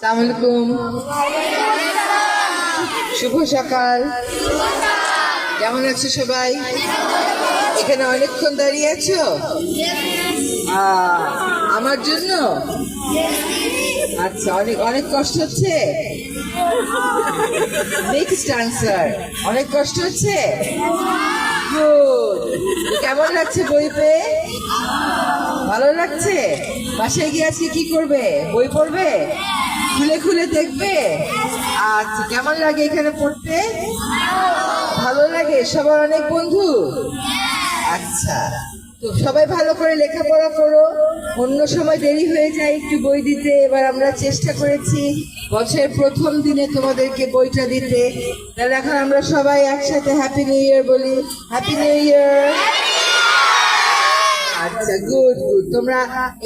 সালাম আলাইকুম। শুভ সকাল। কেমন আছো সবাই? এখানে অনেকক্ষণ দাঁড়িয়ে আছো? আমার জন্য? আচ্ছা অনেক অনেক কষ্ট হচ্ছে? নেক্সট আনসার অনেক কষ্ট হচ্ছে? গুড কেমন লাগছে বই পেয়ে? ভালো লাগছে? বাসায় গিয়ে আজকে কি করবে? বই পড়বে? খুলে খুলে দেখবে? আচ্ছা কেমন লাগে এখানে পড়তে? ভালো লাগে? সবার অনেক বন্ধু? আচ্ছা তো সবাই ভালো করে লেখাপড়া করো। অন্য সময় দেরি হয়ে যায় একটু বই দিতে। এবার আমরা চেষ্টা করেছি বছরের প্রথম দিনে তোমাদেরকে বইটা দিতে। তাহলে এখন আমরা সবাই একসাথে হ্যাপি নিউ ইয়ার বলি। হ্যাপি নিউ ইয়ার আচ্ছা গুড গুড তোমরা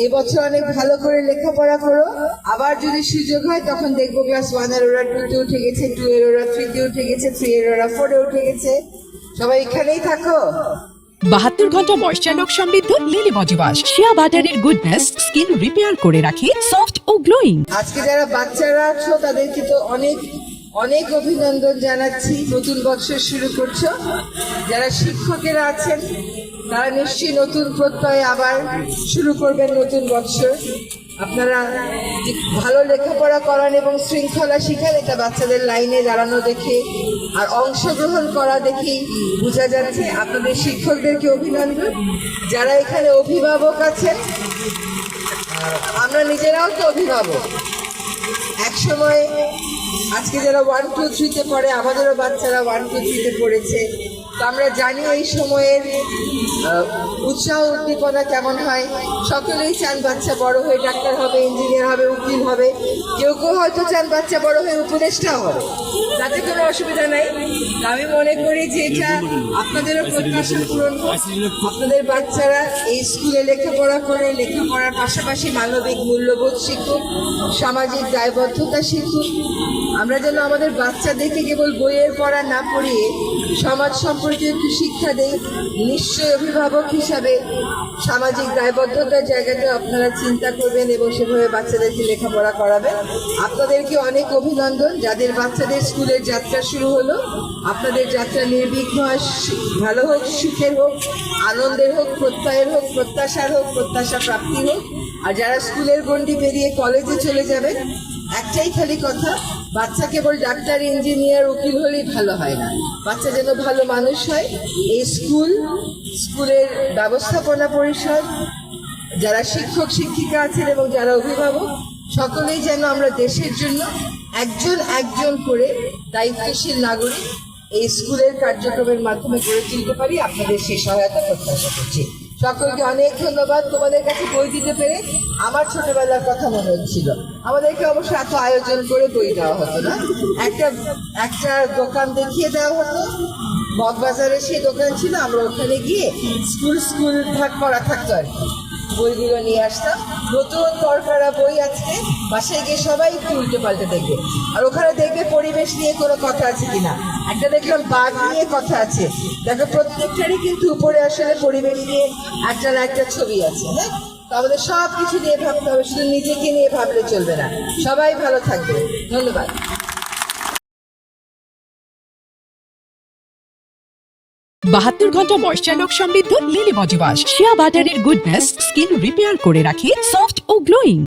এবছর অনেক ভালো করে লেখাপড়া করো। আবার যদি সুযোগ হয় তখন দেখব ক্লাস ওয়ানের ওরা টু তে উঠে গেছে টু এর ওরা থ্রি তে উঠে গেছে থ্রি এর ওরা ফোরে উঠে গেছে। সবাই এখানেই থাকো। বাহাত্তর ঘণ্টা ময়শ্চারক সমৃদ্ধ লিলি বডি ওয়াশ শিয়া বাটারের গুডনেস স্কিন রিপেয়ার করে রাখে সফট ও গ্লোয়িং আজকে যারা বাচ্চারা আছো তাদেরকে তো অনেক অনেক অভিনন্দন জানাচ্ছি। নতুন বছর শুরু করছ। যারা শিক্ষকেরা আছেন, তারা নিশ্চয়ই নতুন প্রত্যয়ে আবার শুরু করবেন নতুন বছর। আপনারা ভালো লেখাপড়া করান এবং শৃঙ্খলা শিখান, এটা বাচ্চাদের লাইনে দাঁড়ানো দেখে আর অংশগ্রহণ করা দেখেই বোঝা যাচ্ছে আপনাদের শিক্ষকদেরকে অভিনন্দন। যারা এখানে অভিভাবক আছেন, আমরা নিজেরাও তো অভিভাবক। এক সময় আজকে যারা ওয়ান টু থ্রিতে পড়ে আমাদেরও বাচ্চারা ওয়ান টু থ্রিতে পড়েছে। আমরা জানি এই সময়ের উৎসাহ উদ্দীপনা কেমন হয়। সকলেই চান বাচ্চা বড় হয়ে ডাক্তার হবে ইঞ্জিনিয়ার হবে, উকিল হবে। কেউ কেউ হয়তো চান বাচ্চা বড় হয়ে উপদেষ্টাও হবে। তাতে কোনো অসুবিধা নাই। আমি মনে করি যে এটা আপনাদেরও প্রত্যাশা পূরণ। আপনাদের বাচ্চারা এই স্কুলে লেখাপড়া করে, লেখাপড়ার পাশাপাশি মানবিক মূল্যবোধ শিখুক, সামাজিক দায়বদ্ধতা শিখুক। আমরা যেন আমাদের বাচ্চাদেরকে কেবল বইয়ের পড়া না পড়িয়ে সমাজ সম্পর্কে একটু শিক্ষা দেই। নিশ্চয়ই অভিভাবক হিসাবে সামাজিক দায়বদ্ধতার জায়গাটা আপনারা চিন্তা করবেন এবং সেভাবে বাচ্চাদেরকে লেখাপড়া করাবেন। আপনাদেরকে অনেক অভিনন্দন। যাদের বাচ্চাদের স্কুলের যাত্রা শুরু হলো, আপনাদের যাত্রা নির্বিঘ্ন ভালো হোক, সুখের হোক, আনন্দের হোক, প্রত্যয়ের হোক, প্রত্যাশার হোক প্রত্যাশা প্রাপ্তি হোক। আর যারা স্কুলের গণ্ডি পেরিয়ে কলেজে চলে যাবেন একটাই খালি কথা, বাচ্চা কেবল ডাক্তার, ইঞ্জিনিয়ার, উকিল হলেই ভালো হয় না। বাচ্চা যেন ভালো মানুষ হয়, এই স্কুল, স্কুলের ব্যবস্থাপনা পরিষদ, যারা শিক্ষক, শিক্ষিকা আছেন এবং যারা অভিভাবক, সকলেই যেন আমরা দেশের জন্য একজন একজন করে দায়িত্বশীল নাগরিক এই স্কুলের কার্যক্রমের মাধ্যমে গড়ে তুলতে পারি। আপনাদের সেই সহায়তা প্রত্যাশা করছি। সকলকে অনেক ধন্যবাদ। তোমাদের কাছে বই দিতে পেরে আমার ছোটবেলার কথা মনে হচ্ছিল। আমাদেরকে অবশ্য এত আয়োজন করে বই দেওয়া হতো না। একটা একটা দোকান দেখিয়ে দেওয়া হতো। মগবাজারে সেই দোকান ছিল, আমরা ওখানে গিয়ে স্কুল স্কুল ভাগ করা থাকতো আর কি। বইগুলো নিয়ে আসতাম। নতুন দরকারা বই আজকে। বাসায় গিয়ে সবাই একটু উল্টে পাল্টে দেখবে। আর ওখানে দেখবে পরিবেশ নিয়ে কোনো কথা আছে কিনা। একটা দেখলাম বাঘ নিয়ে কথা আছে। দেখো প্রত্যেকটারই কিন্তু উপরে আসলে পরিবেশ নিয়ে একটা না একটা ছবি আছে হ্যাঁ? তো আমাদের সব কিছু নিয়ে ভাবতে হবে, শুধু নিজেকে নিয়ে ভাবলে চলবে না। সবাই ভালো থাকবে। ধন্যবাদ। বাহাত্তর ঘণ্টা ময়শ্চারক সমৃদ্ধ লিলি ওয়াশ শিয়া বাটারের গুডনেস স্কিন রিপেয়ার করে রাখে সফট ও গ্লোয়িং